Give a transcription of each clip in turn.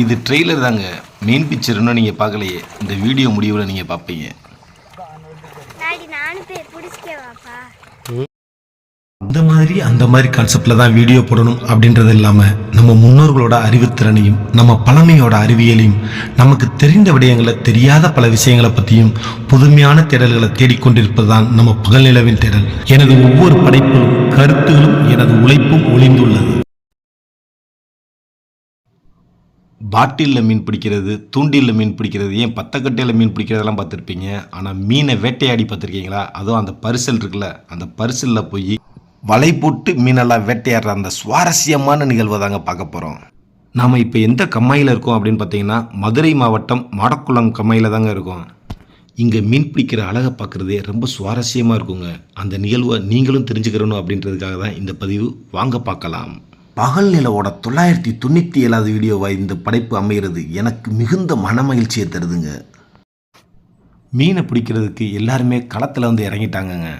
இது ட்ரெய்லர் தாங்க. Main picture இன்னும் நீங்கள் பார்க்கலையே. இந்த வீடியோ முடிவில் நீங்கள் பார்ப்பீங்க. இந்த மாதிரி அந்த மாதிரி கான்செப்ட்ல தான் வீடியோ போடணும் அப்படின்றது இல்லாம நம்ம முன்னோர்களோட அறிவுத்திறனையும் நம்ம பழமையோட அறிவியலையும் நமக்கு தெரிந்த விடயங்களை தெரியாத பல விஷயங்களை பத்தியும் புதுமையான தேடல்களை தேடிக்கொண்டிருப்பது தான் நம்ம பகல் நிலவின் தேடல். எனது ஒவ்வொரு படைப்பிலும் கருத்துகளும் எனது உழைப்பும் ஒளிந்துள்ளது. பாட்டிலில் மீன் பிடிக்கிறது தூண்டிலில் மீன் பிடிக்கிறது ஏன் பத்தக்கட்டையில் மீன் பிடிக்கிறதெல்லாம் பார்த்துருப்பீங்க? ஆனால் மீனை வேட்டையாடி பார்த்துருக்கீங்களா? அதுவும் அந்த பரிசல் இருக்குல்ல அந்த பரிசலில் போய் வலை போட்டு மீனெல்லாம் வேட்டையாடுற அந்த சுவாரஸ்யமான நிகழ்வை தாங்க பார்க்க போகிறோம் நாம் இப்போ எந்த கம்மாயில் இருக்கோம் அப்படின்னு பார்த்தீங்கன்னா மதுரை மாவட்டம் மாடக்குளம் கம்மாயில் தாங்க இருக்கோம். இங்கே மீன் பிடிக்கிற அழகை பார்க்குறதே ரொம்ப சுவாரஸ்யமாக இருக்குங்க. அந்த நிகழ்வை நீங்களும் தெரிஞ்சுக்கிறணும் அப்படின்றதுக்காக தான் இந்த பதிவு. வாங்க பார்க்கலாம். பகல் நிலவோட தொள்ளாயிரத்தி தொண்ணூற்றி ஏழாவது வீடியோவாக இந்த படைப்பு அமைகிறது? எனக்கு மிகுந்த மன மகிழ்ச்சியை தருதுங்க. மீனை பிடிக்கிறதுக்கு எல்லாருமே களத்தில் வந்து இறங்கிட்டாங்கங்க.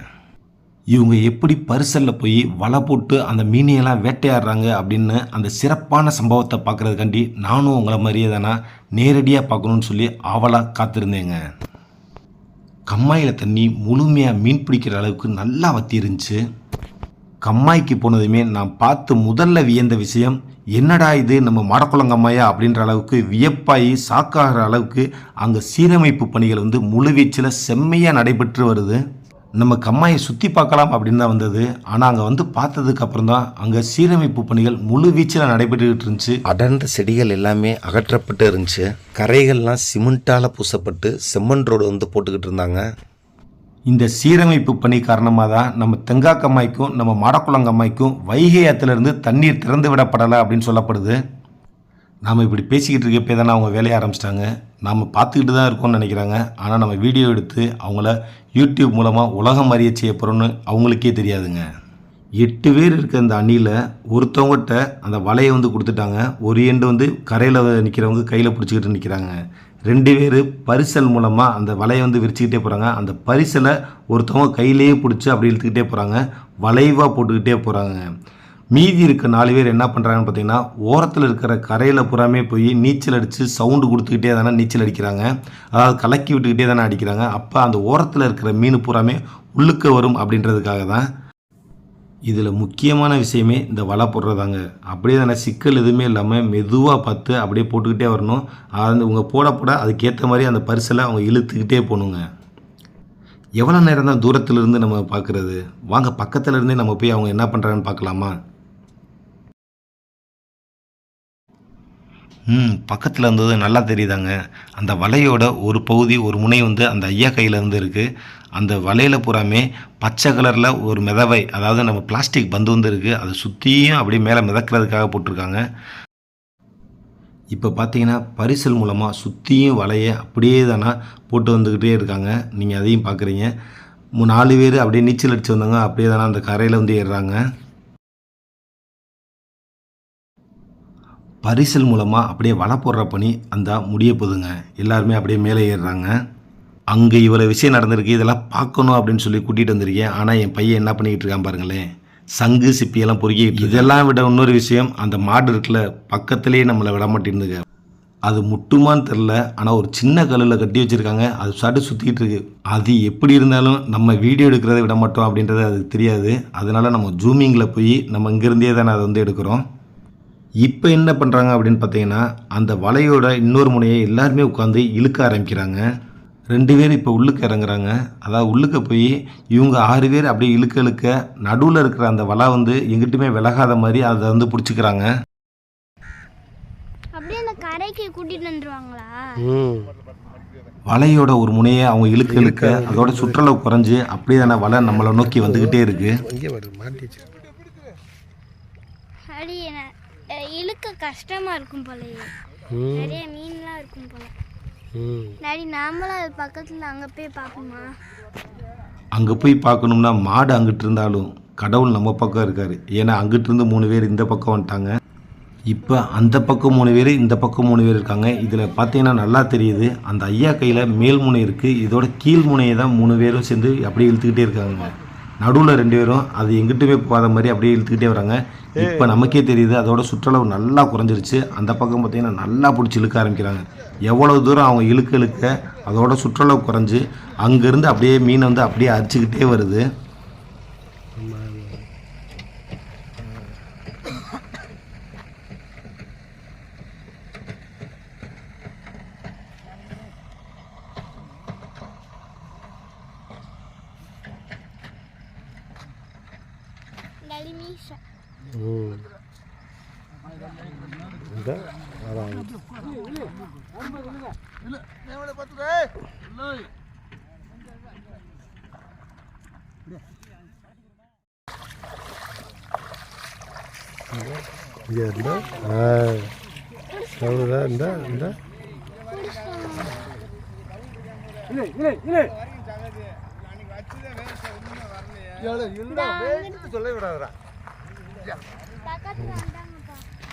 இவங்க எப்படி பரிசலில் போய் வலை போட்டு அந்த மீனையெல்லாம் வேட்டையாடுறாங்க அப்படின்னு அந்த சிறப்பான சம்பவத்தை பார்க்குறதுக்காண்டி நானும் உங்களை மாதிரியே தானே நேரடியாக பார்க்கணுன்னு சொல்லி ஆவலாக காத்திருந்தேங்க. கம்மாயில் தண்ணி முழுமையாக மீன் பிடிக்கிற அளவுக்கு நல்லா வத்தி இருந்துச்சு கம்மாய்க்கு போனதுமே நான் பார்த்து முதல்ல வியந்த விஷயம் என்னடா இது நம்ம மாடக்குளங்கம்மாயா அப்படின்ற அளவுக்கு வியப்பாகி சாக்காகிற அளவுக்கு அங்கே சீரமைப்பு பணிகள் வந்து முழுவீச்சில் செம்மையாக நடைபெற்று வருது. நம்ம கம்மாயை சுற்றி பார்க்கலாம் அப்படின்னு தான் வந்தது. ஆனால் அங்கே வந்து பார்த்ததுக்கு அப்புறம் தான் அங்கே சீரமைப்பு பணிகள் முழு வீச்சில் நடைபெற்றுக்கிட்டு இருந்துச்சு. அடர்ந்த செடிகள் எல்லாமே அகற்றப்பட்டு இருந்துச்சு. கரைகள்லாம் சிமெண்ட்டால் பூசப்பட்டு செம்மண் ரோடு வந்து போட்டுக்கிட்டு இருந்தாங்க. இந்த சீரமைப்பு பணி காரணமாக தான் நம்ம தெங்காக்கம்மாய்க்கும் நம்ம மாடக்குளங்கம்மாய்க்கும் வைகை ஆற்றுலேருந்து தண்ணீர் திறந்து விடப்படலை அப்படின்னு சொல்லப்படுது. நாம் இப்படி பேசிக்கிட்டு இருக்கப்பே தானே அவங்க வேலையை ஆரம்பிச்சிட்டாங்க. நாம் பார்த்துக்கிட்டு தான் இருக்கோம்னு நினைக்கிறாங்க. ஆனால் நம்ம வீடியோ எடுத்து அவங்கள யூடியூப் மூலமாக உலகம் அறிய செய்ய போகிறோன்னு அவங்களுக்கே தெரியாதுங்க. எட்டு பேர் இருக்க அந்த அணியில் ஒருத்தவங்ககிட்ட அந்த வலையை வந்து கொடுத்துட்டாங்க. ஒரு எண்டு வந்து கரையில் நிற்கிறவங்க கையில் பிடிச்சிக்கிட்டு நிற்கிறாங்க ரெண்டு பேர் பரிசல் மூலமாக அந்த வலையை வந்து விரிச்சுக்கிட்டே போகிறாங்க அந்த பரிசலை ஒருத்தவங்க கையிலேயே பிடிச்சி அப்படி இழுத்துக்கிட்டே போகிறாங்க வளைவாக போட்டுக்கிட்டே போகிறாங்க மீதி இருக்க நாலு பேர் என்ன பண்ணுறாங்கன்னு பார்த்தீங்கன்னா ஓரத்தில் இருக்கிற கரையில் புறாமே போய் நீச்சல் அடித்து சவுண்டு கொடுத்துக்கிட்டே தானே நீச்சல் அடிக்கிறாங்க. அதாவது கலக்கி விட்டுக்கிட்டே தானே அடிக்கிறாங்க. அப்போ அந்த ஓரத்தில் இருக்கிற மீன் புறாமே உள்ளுக்க வரும் அப்படின்றதுக்காக தான் இதில் முக்கியமான விஷயமே இந்த வலை போடுறதாங்க. அப்படியே தானே சிக்கல் எதுவுமே இல்லாமல் மெதுவாக பார்த்து அப்படியே போட்டுக்கிட்டே வரணும். அது உங்கள் போட போட அதுக்கேற்ற மாதிரி அந்த பரிசலை அவங்க இழுத்துக்கிட்டே போகணுங்க. எவ்வளோ நேரம் தான் தூரத்துல இருந்து நம்ம பார்க்குறது? வாங்க பக்கத்துலேருந்தே நம்ம போய் அவங்க என்ன பண்ணுறாங்கன்னு பார்க்கலாமா? ம் பக்கத்தில் இருந்தது நல்லா தெரியுதாங்க. அந்த வலையோட ஒரு பகுதி ஒரு முனை வந்து அந்த ஐயா கையில் இருந்து இருக்குது அந்த வலையில் பூராமே பச்சை கலரில் ஒரு மிதவை அதாவது நம்ம பிளாஸ்டிக் பந்து வந்து இருக்குது அதை சுற்றியும் அப்படியே மேலே மிதக்கிறதுக்காக போட்டிருக்காங்க. இப்போ பார்த்தீங்கன்னா பரிசல் மூலமாக சுற்றியும் வலையை அப்படியே தானே போட்டு வந்துக்கிட்டே இருக்காங்க. நீங்கள் அதையும் பார்க்குறீங்க நாலு பேர் அப்படியே நீச்சல் அடித்து வந்தாங்க அப்படியே தானே அந்த கரையில் வந்து ஏறுறாங்க. பரிசல் மூலமாக அப்படியே வலை போடுற பணி அந்த முடிய போகுதுங்க எல்லாருமே அப்படியே மேலே ஏறுறாங்க. அங்கே இவ்வளோ விஷயம் நடந்திருக்கு இதெல்லாம் பார்க்கணும் அப்படின்னு சொல்லி கூட்டிகிட்டு வந்திருக்கேன். ஆனால் என் பையன் என்ன பண்ணிக்கிட்டு இருக்கான் பாருங்களேன். சங்கு சிப்பியெல்லாம் பொறுக்கிட்டு இதெல்லாம் விட இன்னொரு விஷயம் அந்த மாடு இருக்குல்ல பக்கத்துலேயே நம்மளை விட மாட்டேங்குதுங்க அது முட்டுமான்னு தெரில ஆனால் ஒரு சின்ன கல்லில் கட்டி வச்சுருக்காங்க. அது சடு சுற்றிக்கிட்டு இருக்கு. அது எப்படி இருந்தாலும் நம்ம வீடியோ எடுக்கிறத விட மாட்டோம் அப்படின்றது அதுக்கு தெரியாது. அதனால் நம்ம ஜூமிங்கில் போய் நம்ம இங்கேருந்தே தானே அதை வந்து எடுக்கிறோம். இப்போ என்ன பண்ணுறாங்க அப்படின்னு பார்த்தீங்கன்னா அந்த வலையோட இன்னொரு முனையை எல்லாருமே உட்காந்து இழுக்க ஆரம்பிக்கிறாங்க. ரெண்டு பேர் இப்போ உள்ளுக்கு இறங்குறாங்க. அதாவது உள்ளுக்க போய் இவங்க ஆறு பேர் அப்படியே இழுக்க இழுக்க நடுவில் இருக்கிற அந்த வலை வந்து எங்கிட்டுமே விலகாத மாதிரி அதை வந்து பிடிச்சிக்கிறாங்க. அப்படியே அந்த கரைக்கு கூட்டிட்டு வந்துருவாங்களா? வலையோட ஒரு முனையை அவங்க இழுக்க இழுக்க அதோட சுற்றளவு குறைஞ்சு அப்படியே தானே வலை நம்மளை நோக்கி வந்துக்கிட்டே இருக்குது இழுக்க கஷ்டமா இருக்கும் போலயே. நிறைய மீன்லாம் இருக்கும் போல. டாடி நாமளும் அது பக்கத்துல அங்க போய் பார்ப்போமா? அங்கே போய் பார்க்கணும்னா மாடு அங்கிட்டு இருந்தாலும் கடவுள் நம்ம பக்கம் இருக்கார். ஏன்னா அங்கிட்டு இருந்து மூணு பேர் இந்த பக்கம் வந்துட்டாங்க. இப்போ அந்த பக்கம் மூணு பேர் இந்த பக்கம் மூணு பேர் இருக்காங்க. இதில் பார்த்தீங்கன்னா நல்லா தெரியுது. அந்த ஐயா கையில் மேல் முனை இருக்குது இதோட கீழ் முனையை தான் மூணு பேரும் சேர்ந்து அப்படியே இழுத்துக்கிட்டே இருக்காங்க நடுவில் ரெண்டு பேரும் அது எங்கிட்டுமே போகாத மாதிரி அப்படியே இழுத்துக்கிட்டே வராங்க. இப்போ நமக்கே தெரியுது அதோட சுற்றளவு நல்லா குறைஞ்சிருச்சு. அந்த பக்கம் பார்த்தீங்கன்னா நல்லா பிடிச்சி இழுக்க ஆரம்பிக்கிறாங்க. எவ்வளோ தூரம் அவங்க இழுக்க இழுக்க அதோட சுற்றளவு குறைஞ்சு அங்கேருந்து அப்படியே மீன் வந்து அப்படியே அரிச்சுக்கிட்டே வருது டாடி மீசை ம் இந்த அதான் இங்கே இருந்தா ஆ. அவ்வளோதா இந்த இந்த. பக்கத்தில் வந்தாங்கப்பா டாடி இங்க பாருங்கப்பா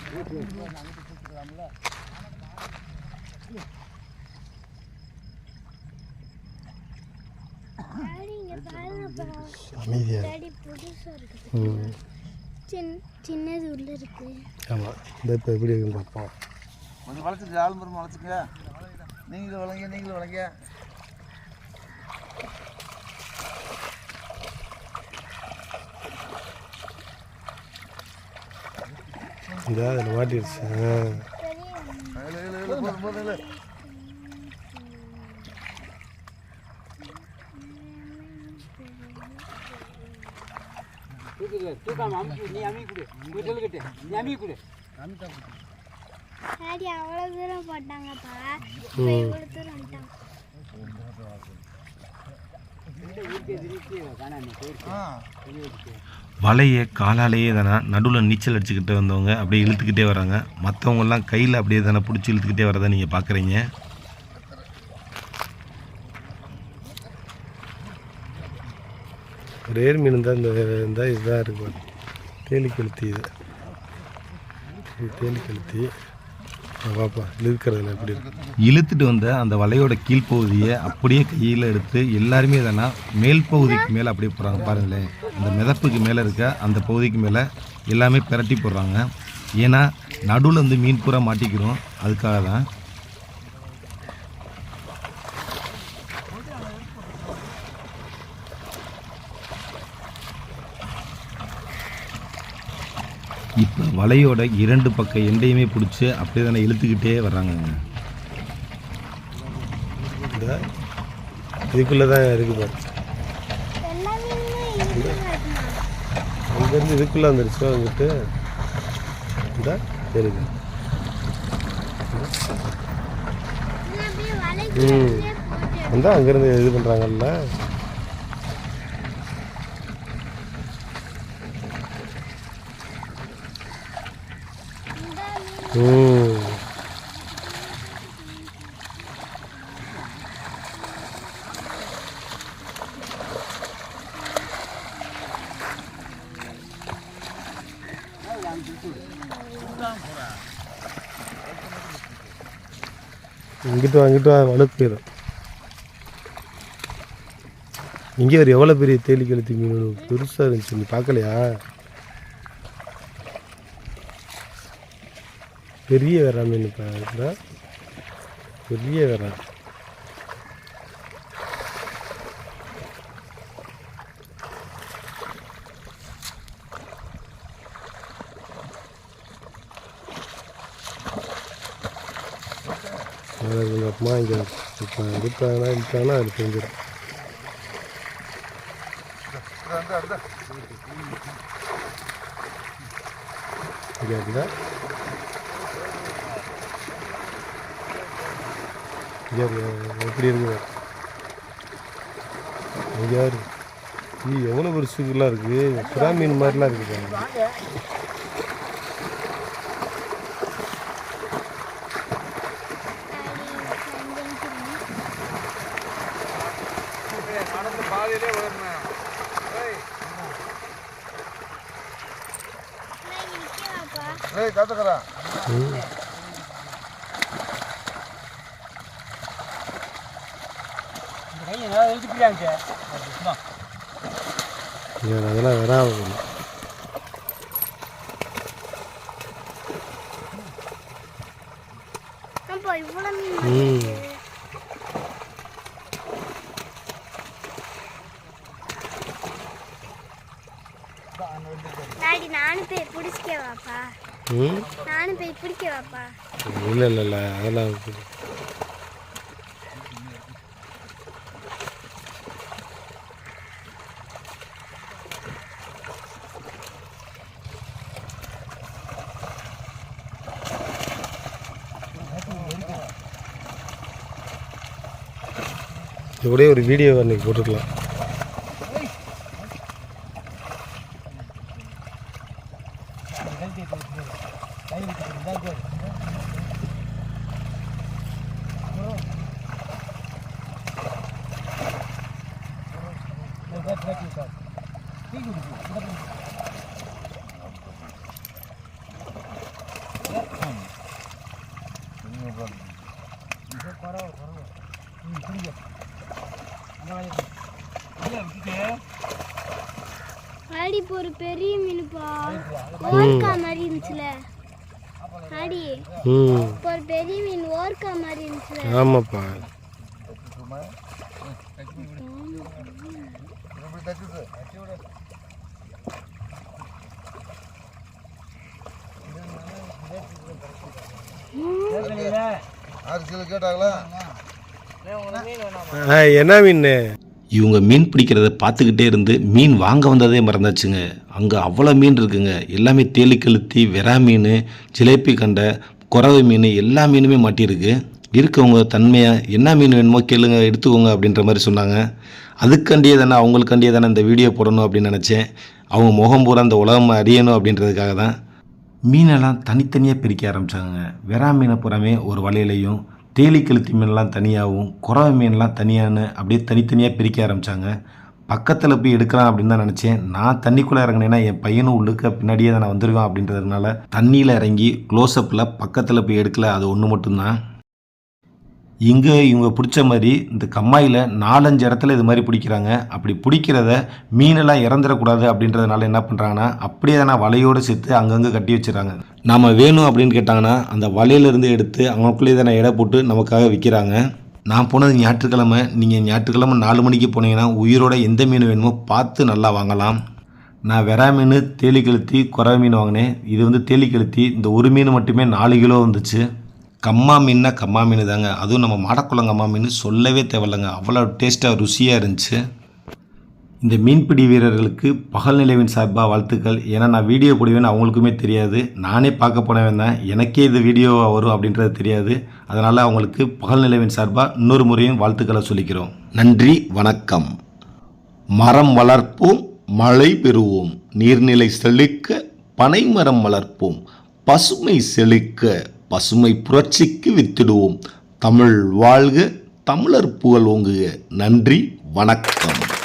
அமைதியாக சின்னது உள்ள இருக்கு. ஆமாம் இந்த இப்போ எப்படி இருக்குன்னு பார்ப்போம். கொஞ்சம் நீங்களும் வளைங்க நீங்களும் வளைங்க இந்த அதில் மாட்டிடுச்சு. அவ்வளோ தூரம் போட்டாங்கப்பா. இவ்வளோ தூரம் வலையை காலாலேயே தானே நடுவில் நீச்சல் அடிச்சுக்கிட்டு வந்தவங்க அப்படியே இழுத்துக்கிட்டே வராங்க. மற்றவங்கெல்லாம் கையில் அப்படியே தானே பிடிச்சி இழுத்துக்கிட்டே வரதை நீங்கள் பார்க்குறீங்க ரேர் மீன் தான் இந்த இருந்தால் இதுதான் இருக்கும். தேலி கழுத்தி இது. தேலி கழுத்தி இழுக்கிறதுல எப்படி இழுத்துட்டு வந்த அந்த வலையோட கீழ்ப்பகுதியை அப்படியே கையில் எடுத்து எல்லாருமே தானே மேல் பகுதிக்கு மேலே அப்படியே போடுறாங்க பாருங்களேன் அந்த மிதப்புக்கு மேலே இருக்க அந்த பகுதிக்கு மேலே எல்லாமே பிரட்டி போடுறாங்க. ஏன்னா நடுவில் வந்து மீன் பூரா மாட்டிக்கிறோம். அதுக்காக தான் இப்போ வலையோட இரண்டு பக்க எண்டையுமே பிடிச்சி அப்படியே தானே இழுத்துக்கிட்டே வர்றாங்கங்க இந்த இதுக்குள்ளே தான் இருக்கு பாரு. அங்கேருந்து இதுக்குள்ளே வந்துருச்சு அங்கிட்டு. இந்த வலைக்கு ம். அந்த அங்கேருந்து இது பண்ணுறாங்கல்ல இந்த மீன் ம் இங்கிட்டு வா இங்கிட்டு போயிடும் இங்கே ஒரு எவ்வளோ பெரிய தேலி கழுத்து மீன் பெருசாக இருந்துச்சு நீ பார்க்கலையா? பெரிய வேறா மீன் இப்போ பெரிய விரா எங்கள் அம்மா இங்கே இப்போ எடுத்தாங்கன்னா இருக்காங்கன்னா அது செஞ்சிடும் இங்கே இருக்குதா இங்கே இருக்கு. எப்படி இருக்குது இங்கே யாரு ஈ எவ்வளோ பெருசுலாம் இருக்குது புறா மீன் மாதிரிலாம் இருக்குது ஏய் ஏய் காத்துக்கிறா ம் இங்க அதெல்லாம் மீன் ம். டாடி நானும் போய் பிடிச்சிக்க வாப்பா ம்? நானும் போய் பிடிக்க வாப்பா இல்லை இல்லை இல்லை. அதெல்லாம் இது கூட ஒரு வீடியோ அன்னைக்கு போட்டுக்கலாம் இப்போ ஒரு பெரிய மீனுப்பா. ஓர்க்கா மாதிரி இருந்துச்சுல. ம். இப்போ ஒரு பெரிய மீன் ஓர்க்கா மாதிரி இருந்துச்சுல. ஆமாப்பா. ஆறு கிலோ கேட்டாங்களா? என்ன மீன் இவங்க மீன் பிடிக்கிறத பார்த்துக்கிட்டே இருந்து மீன் வாங்க வந்ததே மறந்தாச்சுங்க. அங்கே அவ்வளோ மீன் இருக்குங்க. எல்லாமே தேலி கழுத்தி வெறா மீன் ஜிலேபி கண்டை குறவை மீன் எல்லா மீனுமே மாட்டியிருக்கு. இருக்கவங்க தன்மையாக என்ன மீன் வேணுமோ கேளுங்க எடுத்துக்கோங்க அப்படின்ற மாதிரி சொன்னாங்க. அதுக்காண்டியே தானே அவங்களுக்காண்டியே தானே இந்த வீடியோ போடணும் அப்படின்னு நினச்சேன். அவங்க முகம் பூரா அந்த உலகம் அறியணும் அப்படின்றதுக்காக தான் மீனெல்லாம் தனித்தனியாக பிரிக்க ஆரம்பித்தாங்க வெறா மீனை புறமே ஒரு வலையிலையும் தேலி கழுத்தி மீன்லாம் தனியாகவும் குறவை மீன்லாம் தனியான்னு அப்படியே தனித்தனியாக பிரிக்க ஆரம்பித்தாங்க பக்கத்தில் போய் எடுக்கலாம் அப்படின்னு தான் நினச்சேன். நான் தண்ணிக்குள்ளே இறங்கினேன்னா என் பையனும் உள்ளுக்க பின்னாடியே தான் நான் வந்திருக்கேன் அப்படின்றதுனால தண்ணியில் இறங்கி க்ளோஸ்அப்பில் பக்கத்தில் போய் எடுக்கல. அது ஒன்று மட்டும்தான். இங்கே இவங்க பிடிச்ச மாதிரி இந்த கம்மாயில் நாலஞ்சு இடத்துல இது மாதிரி பிடிக்கிறாங்க. அப்படி பிடிக்கிறத மீனெல்லாம் இறந்துடக்கூடாது அப்படின்றதுனால என்ன பண்ணுறாங்கன்னா அப்படியே தானே வலையோடு சேர்த்து அங்கங்கே கட்டி வச்சிடறாங்க. நாம் வேணும் அப்படின்னு கேட்டாங்கன்னா அந்த வலையிலேருந்து எடுத்து அவங்களுக்குள்ளேயே தானே எடை போட்டு நமக்காக விற்கிறாங்க நான் போனது ஞாயிற்றுக்கிழமை. நீங்கள் ஞாயிற்றுக்கிழமை நாலு மணிக்கு போனீங்கன்னா உயிரோட எந்த மீன் வேணுமோ பார்த்து நல்லா வாங்கலாம். நான் வெறா மீன் தேலி கழுத்தி குறவை மீன் வாங்கினேன். இது வந்து தேலி கழுத்தி இந்த ஒரு மீன் மட்டுமே நாலு கிலோ வந்துச்சு. கம்மா மீன்னா கம்மா மீன் தாங்க அதுவும் நம்ம மாடக்குளம் கம்மா மீன் சொல்லவே தேவையில்லைங்க. அவ்வளோ டேஸ்ட்டாக ருசியாக இருந்துச்சு. இந்த மீன்பிடி வீரர்களுக்கு பகல் நிலவின் சார்பாக வாழ்த்துக்கள். ஏன்னா நான் வீடியோ போடுவேன்னு அவங்களுக்குமே தெரியாது. நானே பார்க்க போனவன் தான். எனக்கே இது வீடியோ வரும் அப்படின்றது தெரியாது. அதனால் அவங்களுக்கு பகல் நிலவின் சார்பாக இன்னொரு முறையும் வாழ்த்துக்களை சொல்லிக்கிறோம். நன்றி வணக்கம். மரம் வளர்ப்போம் மழை பெறுவோம். நீர்நிலை செழிக்க பனைமரம் வளர்ப்போம். பசுமை செழிக்க. பசுமை புரட்சிக்கு வித்திடுவோம். தமிழ் வாழ்க தமிழர் புகழ் ஓங்குக. நன்றி வணக்கம்.